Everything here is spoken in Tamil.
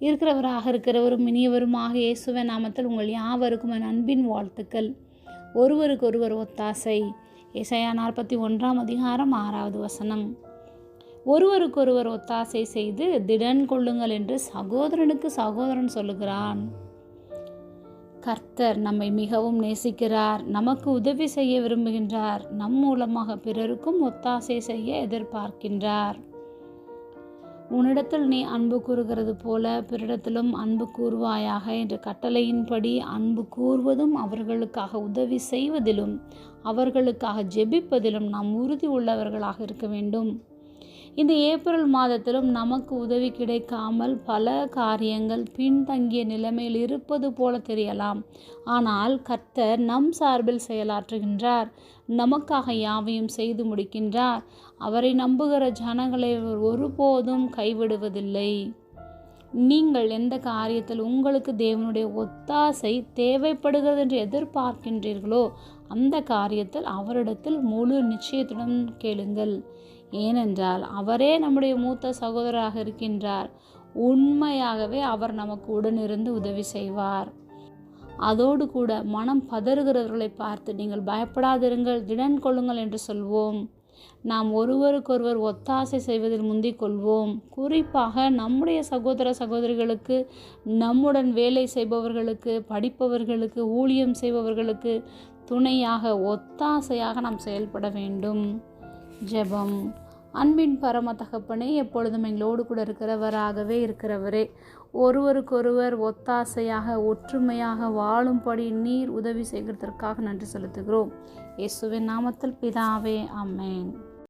இருக்கிறவராக இருக்கிறவரும் இனியவருமாக இயேசுவின் நாமத்தில் உங்கள் யாவருக்கும் என் அன்பின் வாழ்த்துக்கள். ஒருவருக்கொருவர் ஒத்தாசை. இசையா நாற்பத்தி ஒன்றாம் அதிகாரம் ஆறாவது வசனம். ஒருவருக்கொருவர் ஒத்தாசை செய்து திடன் கொள்ளுங்கள் என்று சகோதரனுக்கு சகோதரன் சொல்லுகிறான். கர்த்தர் நம்மை மிகவும் நேசிக்கிறார். நமக்கு உதவி செய்ய விரும்புகின்றார். நம் மூலமாக பிறருக்கும் ஒத்தாசை செய்ய எதிர்பார்க்கின்றார். உன்னிடத்தில் நீ அன்பு கூறுகிறது போல பிறரிடத்திலும் அன்பு கூறுவாயாக என்ற கட்டளையின்படி அன்பு கூறுவதும் அவர்களுக்காக உதவி செய்வதிலும் அவர்களுக்காக ஜெபிப்பதிலும் நாம் உறுதி உள்ளவர்களாக இருக்க வேண்டும். இந்த ஏப்ரல் மாதத்திலும் நமக்கு உதவி கிடைக்காமல் பல காரியங்கள் பின்தங்கிய நிலைமையில் இருப்பது போல தெரியலாம். ஆனால் கர்த்தர் நம் சார்பில் செயலாற்றுகின்றார். நமக்காக யாவையும் செய்து முடிக்கின்றார். அவரை நம்புகிற ஜனங்களை அவர் ஒருபோதும் கைவிடுவதில்லை. நீங்கள் எந்த காரியத்தில் உங்களுக்கு தேவனுடைய ஒத்தாசை தேவைப்படுகிறது என்று எதிர்பார்க்கின்றீர்களோ அந்த காரியத்தில் அவரிடத்தில் முழு நிச்சயத்துடன் கேளுங்கள். ஏனென்றால் அவரே நம்முடைய மூத்த சகோதரராக இருக்கின்றார். உண்மையாகவே அவர் நமக்கு உடனிருந்து உதவி செய்வார். அதோடு கூட மனம் பதறுகிறவர்களை பார்த்து நீங்கள் பயப்படாதிருங்கள் திடன் கொள்ளுங்கள் என்று சொல்வோம். நாம் ஒருவருக்கொருவர் ஒத்தாசை செய்வதில் முந்திக் கொள்வோம். குறிப்பாக நம்முடைய சகோதர சகோதரிகளுக்கு நம்முடன் வேலை செய்பவர்களுக்கு படிப்பவர்களுக்கு ஊழியம் செய்பவர்களுக்கு துணையாக ஒத்தாசையாக நாம் செயல்பட வேண்டும். ஜெபம். அன்பின் பரம தகப்பனே எப்பொழுதும் எங்களோடு கூட இருக்கிறவராகவே இருக்கிறவரே. ஒருவருக்கொருவர் ஒத்தாசையாக ஒற்றுமையாக வாழும்படி நீர் உதவி செய்கிறதற்காக நன்றி செலுத்துகிறோம். இயேசுவின் நாமத்தில் பிதாவே அம்மேன்